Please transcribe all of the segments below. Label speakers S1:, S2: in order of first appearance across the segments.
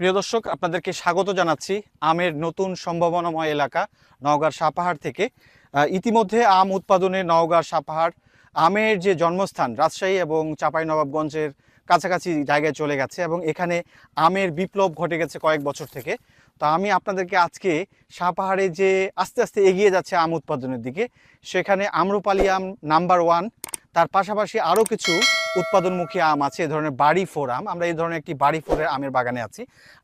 S1: প্রিয় দর্শক, আপনাদেরকে স্বাগত জানাচ্ছি আমের নতুন সম্ভাবনাময় এলাকা নওগাঁর সাপাহাড় থেকে। ইতিমধ্যে আম উৎপাদনে নওগাঁর সাপাহাড় আমের যে জন্মস্থান রাজশাহী এবং চাঁপাইনবাবগঞ্জের কাছাকাছি জায়গায় চলে গেছে এবং এখানে আমের বিপ্লব ঘটে গেছে কয়েক বছর থেকে। তো আমি আপনাদেরকে আজকে সাপাহাড়ে যে আস্তে আস্তে এগিয়ে যাচ্ছে আম উৎপাদনের দিকে, সেখানে আম্রপালি আম নাম্বার ওয়ান, তার পাশাপাশি আরও কিছু উৎপাদনমুখী আম আছে, এ ধরনের বাড়ি ফোর আম। আমরা এই ধরনের একটি বাড়ি ফোরের আমের বাগানে আছি।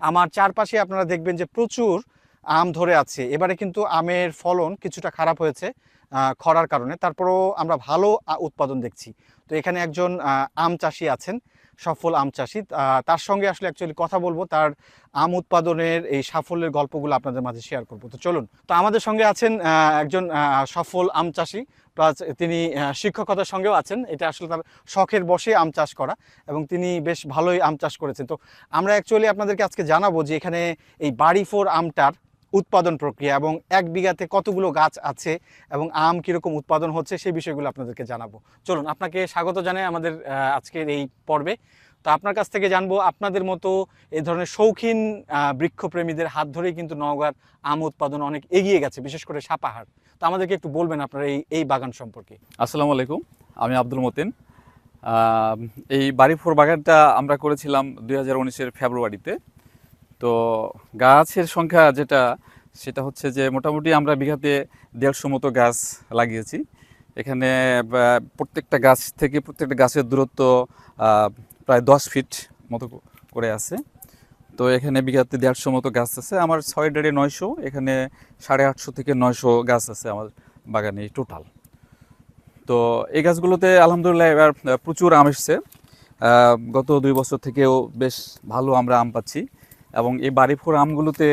S1: আমার চারপাশে আপনারা দেখবেন যে প্রচুর আম ধরে আছে। এবারে কিন্তু আমের ফলন কিছুটা খারাপ হয়েছে খরার কারণে। তারপরেও আমরা ভালো উৎপাদন দেখছি। তো এখানে একজন আম চাষি আছেন, সফল আম চাষি। তার সঙ্গে আসলে অ্যাকচুয়ালি কথা বলব। তার আম উৎপাদনের এই সাফল্যের গল্পগুলো আপনাদের মাঝে শেয়ার করব। তো চলুন। তো আমাদের সঙ্গে আছেন একজন সফল আম চাষি প্লাস তিনি শিক্ষকতার সঙ্গেও আছেন। এটা আসলে তার শখের বসে আম চাষ করা এবং তিনি বেশ ভালোই আম চাষ করেছেন। তো আমরা অ্যাকচুয়ালি আপনাদেরকে আজকে জানাব যে এখানে এই বাড়ি ফোর আমটার উৎপাদন প্রক্রিয়া এবং এক বিঘাতে কতগুলো গাছ আছে এবং আম কীরকম উৎপাদন হচ্ছে সেই বিষয়গুলো আপনাদেরকে জানাব। চলুন, আপনাকে স্বাগত জানাই আমাদের আজকের এই পর্বে। তো আপনার কাছ থেকে জানব, আপনাদের মতো এই ধরনের শৌখিন বৃক্ষপ্রেমীদের হাত ধরেই কিন্তু নওগাঁর আম উৎপাদন অনেক এগিয়ে গেছে, বিশেষ করে সাপাহাড় তো আমাদেরকে একটু বলবেন আপনার এই এই বাগান সম্পর্কে।
S2: আসসালামু আলাইকুম, আমি আব্দুল মতিন। এই বাড়িফোর বাগানটা আমরা করেছিলাম দুই হাজার উনিশের ফেব্রুয়ারিতে। তো গাছের সংখ্যা যেটা, সেটা হচ্ছে যে মোটামুটি আমরা বিঘাতে দেড়শো মতো গাছ লাগিয়েছি। এখানে প্রত্যেকটা গাছ থেকে প্রত্যেকটা গাছের দূরত্ব প্রায় দশ ফিট মতো করে আছে। তো এখানে বিঘাতে দেড়শো মতো গাছ আছে। আমার ছয় দেড়ে নয়শো, এখানে সাড়ে আটশো থেকে নয়শো গাছ আছে আমার বাগানে টোটাল তো এই গাছগুলোতে আলহামদুলিল্লাহ এবার প্রচুর আম এসছে। গত দুই বছর থেকেও বেশ ভালো আমরা আম পাচ্ছি এবং এই বাড়িফোর আমগুলোতে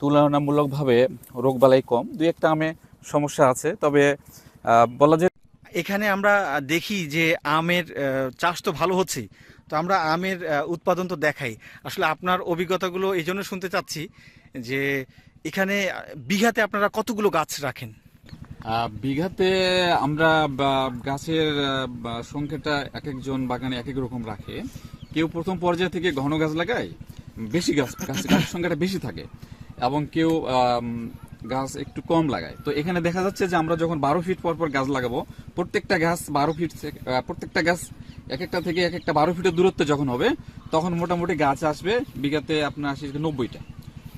S2: তুলনামূলকভাবে রোগবালাই কম। দুই একটা আমে সমস্যা আছে, তবে বলা যায়
S1: এখানে আমরা দেখি যে আমের চাষ তো ভালো হচ্ছে তো আমরা আমের উৎপাদন তো দেখাই। আসলে আপনার অভিজ্ঞতাগুলো এই জন্য শুনতে চাচ্ছি যে এখানে বিঘাতে আপনারা কতগুলো গাছ রাখেন?
S2: বিঘাতে আমরা গাছের সংখ্যাটা এক একজন বাগানে এক এক রকম রাখে। কেউ প্রথম পর্যায় থেকে ঘন গাছ লাগায়, বেশি গাছ গাছ, গাছের সংখ্যাটা বেশি থাকে এবং কেউ গাছ একটু কম লাগায়। তো এখানে দেখা যাচ্ছে যে আমরা যখন বারো ফিট পর পর গাছ লাগাবো, প্রত্যেকটা গাছ বারো ফিট প্রত্যেকটা গাছ এক একটা থেকে এক একটা বারো ফিটের দূরত্বে যখন হবে, তখন মোটামুটি গাছ আসবে বিঘাতে আপনার আসে নব্বইটা।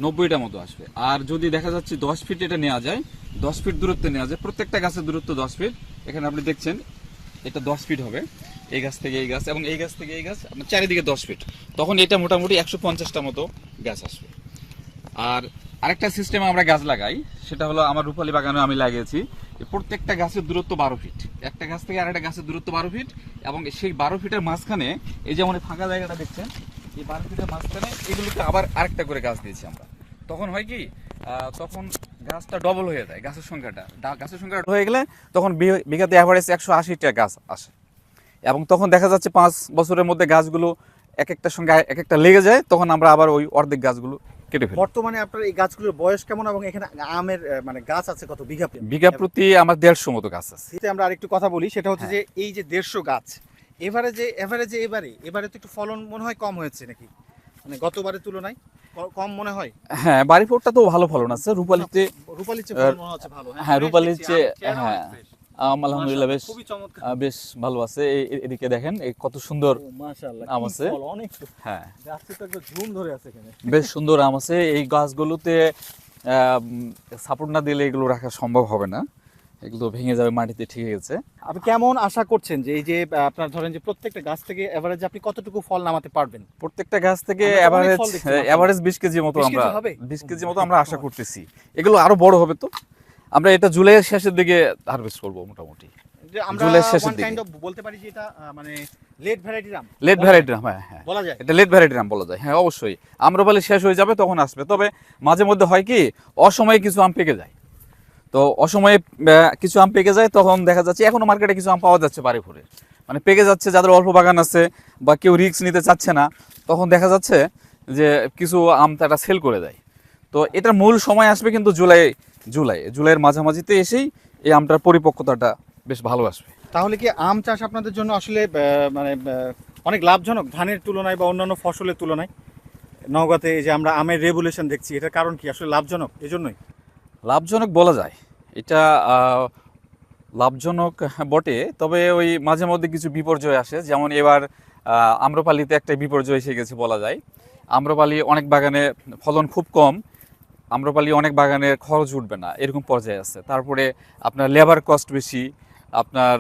S2: নব্বইটা মতো আসবে। আর যদি দেখা যাচ্ছে দশ ফিট এটা নেওয়া যায়, দশ ফিট দূরত্বে নেওয়া যায়, প্রত্যেকটা গাছের দূরত্ব দশ ফিট। এখানে আপনি দেখছেন, এটা দশ ফিট হবে। এই গাছ থেকে এই গাছ এবং এই গাছ থেকে এই গাছ, আপনার চারিদিকে দশ ফিট। তখন এটা মোটামুটি একশো পঞ্চাশটা মতো গাছ আসবে। আর আরেকটা সিস্টেমে আমরা গাছ লাগাই, সেটা হলো আমার রূপালী বাগানে আমি লাগিয়েছি। প্রত্যেকটা গাছের দূরত্ব বারো ফিট একটা গাছ থেকে আরেকটা গাছের দূরত্ব বারো ফিট এবং সেই বারো ফিটের মাঝখানে এই যেমন ফাঁকা জায়গাটা দেখছেন, এই বারো ফিটের মাঝখানে এগুলোকে আবার আরেকটা করে গাছ দিয়েছি আমরা। তখন হয় কি তখন গাছটা ডবল হয়ে যায়, গাছের সংখ্যাটা। গাছের সংখ্যাটা হয়ে গেলে তখন বিঘাতে অ্যাভারেজ একশো আশিটা গাছ আসে। এবং তখন দেখা যাচ্ছে পাঁচ বছরের মধ্যে গাছগুলো এক একটার সঙ্গে এক একটা লেগে যায়, তখন আমরা আবার ওই অর্ধেক গাছগুলো কেটে ফেলি।
S1: বর্তমানে আপনার এই গাছগুলোর বয়স কেমন এবং এখানে আমের মানে গাছ আছে কত বিঘা
S2: বিঘা প্রতি আমার দেড়শো মতো গাছ আছে।
S1: এতে আমরা আরেকটু কথা বলি সেটা হচ্ছে যে এই যে দেড়শো গাছ এবারে এভারেজে এবারে এবারে তো একটু ফলন মনে হয় কম হয়েছে নাকি? মানে গতবারের তুলনায় কম মনে হয়?
S2: হ্যাঁ বাড়িপুরটা তো ভালো ফলন আছে রূপালিতে
S1: রূপালির ফলন মনে ভালো
S2: হ্যাঁ, চেয়ে- হ্যাঁ, আলহামদুলিল্লাহ বেশ বেশ ভালো আছে। এদিকে দেখেন কত সুন্দর আম আছে। হ্যাঁ। বেশ সুন্দর আম আছে। এই গাছগুলোতে সাপোর্ট না দিলে এগুলো রাখা সম্ভব হবে না। এগুলো ভেঙে যাবে মাটিতে ঠিক গেছে।
S1: আপনি কেমন আশা করছেন যে এই যে আপনার ধরেন যে প্রত্যেকটা গাছ থেকে এভারেজ আপনি কতটুকু ফল নামাতে পারবেন?
S2: প্রত্যেকটা গাছ থেকে এভারেজ। এভারেজ বিশ কেজি মতো আমরা
S1: কেজি হবে?
S2: বিশ কেজি মতো আমরা আশা করতেছি। এগুলো আরও বড় হবে তো? আমরা এটা জুলাইয়ের শেষের দিকে হারভেস্ট করব মোটামুটি। জুলাইয়ের শেষের দিকে।
S1: বলতে পারি যে এটা মানে লেট ভ্যারাইটির আম
S2: লেট ভ্যারাইটি হ্যাঁ হ্যাঁ।
S1: বলা যায়।
S2: এটা লেট ভ্যারাইটি নাম বলা যায়। হ্যাঁ অবশ্যই। আম্রপালি শেষ হয়ে যাবে তখন আসবে। তবে মাঝে মধ্যে হয় কি অসময়ে কিছু আম পেকে যায়। তো অসময়ে কিছু আম পেকে যায় তখন দেখা যাচ্ছে এখনও মার্কেটে কিছু আম পাওয়া যাচ্ছে বাড়ি ভরে মানে পেকে যাচ্ছে যাদের অল্প বাগান আছে বা কেউ রিস্ক নিতে চাচ্ছে না তখন দেখা যাচ্ছে যে কিছু আম তারা সেল করে দেয়। তো এটার মূল সময় আসবে কিন্তু জুলাই জুলাই। জুলাইয়ের মাঝামাঝিতে এসেই এই আমটার পরিপক্কতাটা বেশ ভালো আসবে।
S1: তাহলে কি আম চাষ আপনাদের জন্য আসলে মানে অনেক লাভজনক? ধানের তুলনায় বা অন্যান্য ফসলের তুলনায়? নওগাঁতে যে আমরা আমের রেগুলেশন দেখছি এটার কারণ কি? আসলে লাভজনক এজন্যই?
S2: লাভজনক বলা যায়। এটা লাভজনক বটে তবে ওই মাঝে মধ্যে কিছু বিপর্যয় আসে। যেমন এবার আম্রপালিতে একটা বিপর্যয় এসে গেছে বলা যায়। আম্রপালি অনেক বাগানে ফলন খুব কম আম্রপালি অনেক বাগানের খরচ উঠবে না, এরকম পর্যায়ে আছে। তারপরে আপনার লেবার কস্ট বেশি, আপনার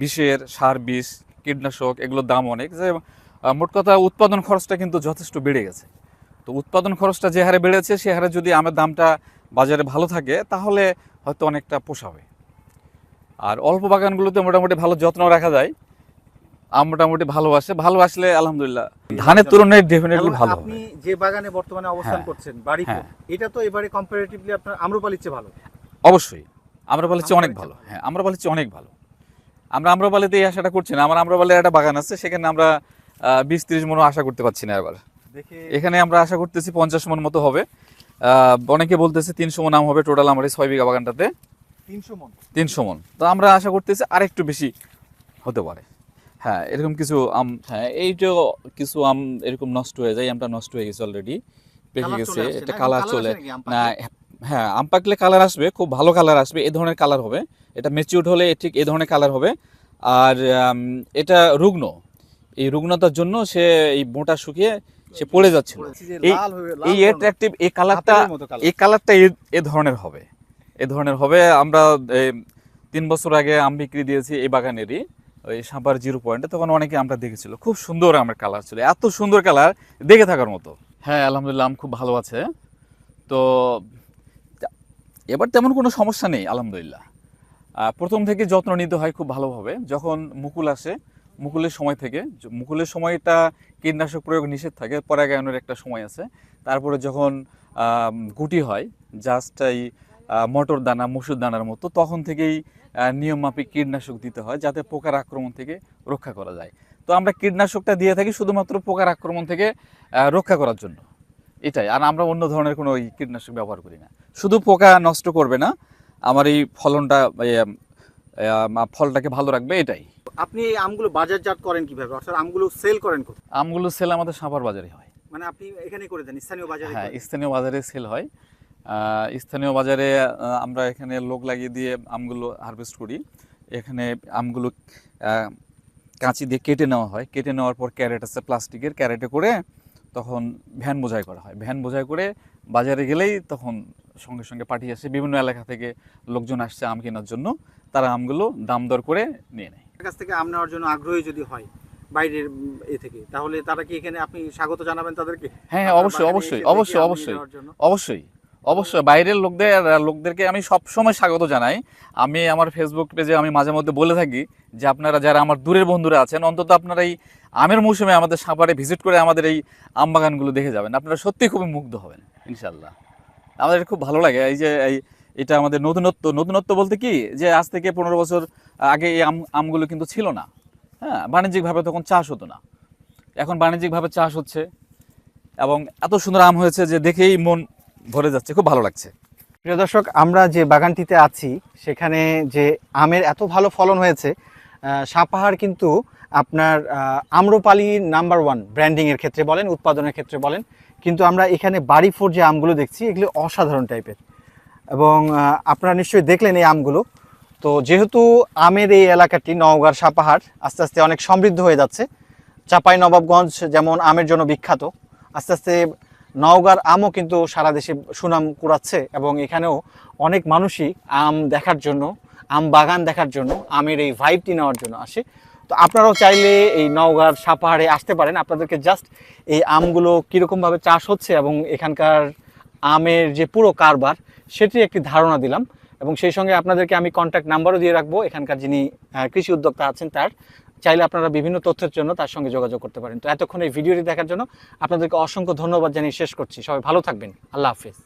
S2: বিষের সার, বিষ, কীটনাশক, এগুলোর দাম অনেক। যে মোট কথা উৎপাদন খরচটা কিন্তু যথেষ্ট বেড়ে গেছে। তো উৎপাদন খরচটা যে হারে বেড়েছে, সে হারে যদি আমের দামটা বাজারে ভালো থাকে, তাহলে হয়তো অনেকটা পোষাবে আর অল্প বাগানগুলোতে মোটামুটি ভালো যত্ন রাখা যায়। মোটামুটি ভালো আসে ভালো আসলে আলহামদুলিল্লাহ। ধানের তুলনায় ডেফিনেটলি ভালো।
S1: আপনি যে বাগানে বর্তমানে অবস্থান
S2: হ্যাঁ।
S1: করছেন বাড়িতে
S2: হ্যাঁ।
S1: এটা তো এবারে কম্পারেটিভলি আপনার আম্রপালির চেয়ে ভালো।
S2: অবশ্যই আমরা চেয়ে অনেক ভালো। হ্যাঁ আমরা চেয়ে অনেক ভালো। আমরা আমরাপালিতে এই আশাটা করছি না আমার আমরাপালির একটা বাগান আছে সেখানে আমরা বিশ ত্রিশ মনও আশা করতে পারছি না এবার।
S1: দেখে
S2: এখানে আমরা আশা করতেছি পঞ্চাশ মন মতো হবে। আহ, অনেকে বলতেছে তিনশো মন আম হবে টোটাল আমার এই ছয় বিঘা বাগানটাতে।
S1: তিনশো মন।
S2: তিনশো মন। তো আমরা আশা করতেছি আরেকটু বেশি হতে পারে। হ্যাঁ এরকম কিছু আম হ্যাঁ এইটাও কিছু আম এরকম নষ্ট হয়ে যায় আমটা নষ্ট হয়ে গেছে অলরেডি পেকে গেছে এটা কালার চলে না হ্যাঁ আম পাকলে কালার আসবে খুব ভালো কালার আসবে এই ধরনের কালার হবে এটা ম্যাচিউরড হলে ঠিক এই ধরনের কালার হবে আর এটা রুগ্ন এই রুগ্নতার জন্য সে এই মোটা শুকিয়ে সে পড়ে
S1: যাচ্ছে
S2: এই-। অ্যাট্রাকটিভ এই কালারটা। এই কালারটা এ- এ ধরনের হবে এ ধরনের হবে আমরা তিন বছর আগে আম বিক্রি দিয়েছি এই বাগানেরই ওই সাম্পার জিরো পয়েন্টে তখন অনেকে আমরা দেখেছিল। খুব সুন্দর আমার কালার ছিল। এত সুন্দর কালার দেখে থাকার মতো। হ্যাঁ আলহামদুলিল্লাহ আম খুব ভালো আছে। তো এবার তেমন কোনো সমস্যা নেই আলহামদুলিল্লাহ। প্রথম থেকে যত্ন নিতে হয় খুব ভালোভাবে। যখন মুকুল আসে মুকুলের সময় থেকে মুকুলের সময়টা কীটনাশক প্রয়োগ নিষেধ থাকে পরাগায়নের একটা সময় আছে। তারপরে যখন গুটি হয় জাস্ট এই মটর দানা মসুর দানার মতো তখন থেকেই নিয়মমাফিক কীটনাশক দিতে হয় যাতে পোকার আক্রমণ থেকে রক্ষা করা যায়। তো আমরা কীটনাশকটা দিয়ে থাকি শুধুমাত্র পোকার আক্রমণ থেকে রক্ষা করার জন্য। এটাই। আর আমরা অন্য ধরনের কোনো ওই কীটনাশক ব্যবহার করি না। শুধু পোকা নষ্ট করবে না আমার এই ফলনটা ফলটাকে ভালো রাখবে এটাই।
S1: আপনি এই আমগুলো বাজারজাত করেন কীভাবে? অর্থাৎ আমগুলো সেল করেন
S2: আমগুলো সেল আমাদের সাপার বাজারে হয়।
S1: মানে আপনি এখানে করে দেন স্থানীয় বাজারে
S2: হ্যাঁ স্থানীয় বাজারে সেল হয়। স্থানীয় বাজারে আমরা এখানে লোক লাগিয়ে দিয়ে আমগুলো হারভেস্ট করি। এখানে আমগুলো কাঁচি দিয়ে কেটে নেওয়া হয়। কেটে নেওয়ার পর ক্যারেট আছে প্লাস্টিকের ক্যারেটে করে তখন ভ্যান বোঝাই করা হয়। ভ্যান বোঝাই করে বাজারে গেলেই তখন সঙ্গে সঙ্গে পাঠিয়ে আসে। বিভিন্ন এলাকা থেকে লোকজন আসছে আম কেনার জন্য। তারা আমগুলো দাম দর করে নিয়ে নেয়।
S1: কাছ থেকে আম নেওয়ার জন্য আগ্রহী যদি হয় বাইরের এ থেকে তাহলে তারা কি এখানে আপনি স্বাগত জানাবেন তাদেরকে?
S2: হ্যাঁ হ্যাঁ অবশ্যই অবশ্যই অবশ্যই অবশ্যই অবশ্যই। অবশ্যই বাইরের লোকদের লোকদেরকে আমি সব সময় স্বাগত জানাই। আমি আমার ফেসবুক পেজে আমি মাঝে মধ্যে বলে থাকি যে আপনারা যারা আমার দূরের বন্ধুরা আছেন, অন্তত আপনারা এই আমের মৌসুমে আমাদের সাপারে ভিজিট করে আমাদের এই আম বাগানগুলো দেখে যাবেন। আপনারা সত্যি খুবই মুগ্ধ হবেন ইনশাল্লাহ আমাদের খুব ভালো লাগে এই যে, এই এটা আমাদের নতুনত্ব। নতুনত্ব বলতে কি? যে আজ থেকে পনেরো বছর আগে এই আম, আমগুলো কিন্তু ছিল না। হ্যাঁ বাণিজ্যিকভাবে তখন চাষ হতো না। এখন বাণিজ্যিকভাবে চাষ হচ্ছে এবং এত সুন্দর আম হয়েছে যে দেখেই মন ভরে যাচ্ছে, খুব ভালো লাগছে।
S1: প্রিয় দর্শক, আমরা যে বাগানটিতে আছি, সেখানে যে আমের এত ভালো ফলন হয়েছে সাপাহার কিন্তু আপনার আম্রপালি নাম্বার ওয়ান ব্র্যান্ডিংয়ের ক্ষেত্রে বলেন, উৎপাদনের ক্ষেত্রে বলেন। কিন্তু আমরা এখানে বাড়ি ফোর যে আমগুলো দেখছি, এগুলো অসাধারণ টাইপের এবং আপনারা নিশ্চয়ই দেখলেন এই আমগুলো। তো যেহেতু আমের এই এলাকাটি নওগাঁর সাপাহার, আস্তে আস্তে অনেক সমৃদ্ধ হয়ে যাচ্ছে। চাপাই নবাবগঞ্জ যেমন আমের জন্য বিখ্যাত, আস্তে আস্তে নওগাঁর আমও কিন্তু সারা দেশে সুনাম কুড়াচ্ছে এবং এখানেও অনেক মানুষই আম দেখার জন্য, আম বাগান দেখার জন্য, আমের এই ভাইবটি নেওয়ার জন্য আসে। তো আপনারাও চাইলে এই নওগাঁর সাপাহারে আসতে পারেন। আপনাদেরকে জাস্ট এই আমগুলো কীরকমভাবে চাষ হচ্ছে এবং এখানকার আমের যে পুরো কারবার সেটি একটি ধারণা দিলাম। এবং সেই সঙ্গে আপনাদেরকে আমি কন্ট্যাক্ট নাম্বারও দিয়ে রাখব। এখানকার যিনি কৃষি উদ্যোক্তা আছেন তার। চাইলে আপনারা বিভিন্ন তথ্যের জন্য তার সঙ্গে যোগাযোগ করতে পারেন। তো এতক্ষণ এই ভিডিওটি দেখার জন্য আপনাদেরকে অসংখ্য ধন্যবাদ জানিয়ে শেষ করছি। সবাই ভালো থাকবেন। আল্লাহ হাফিজ।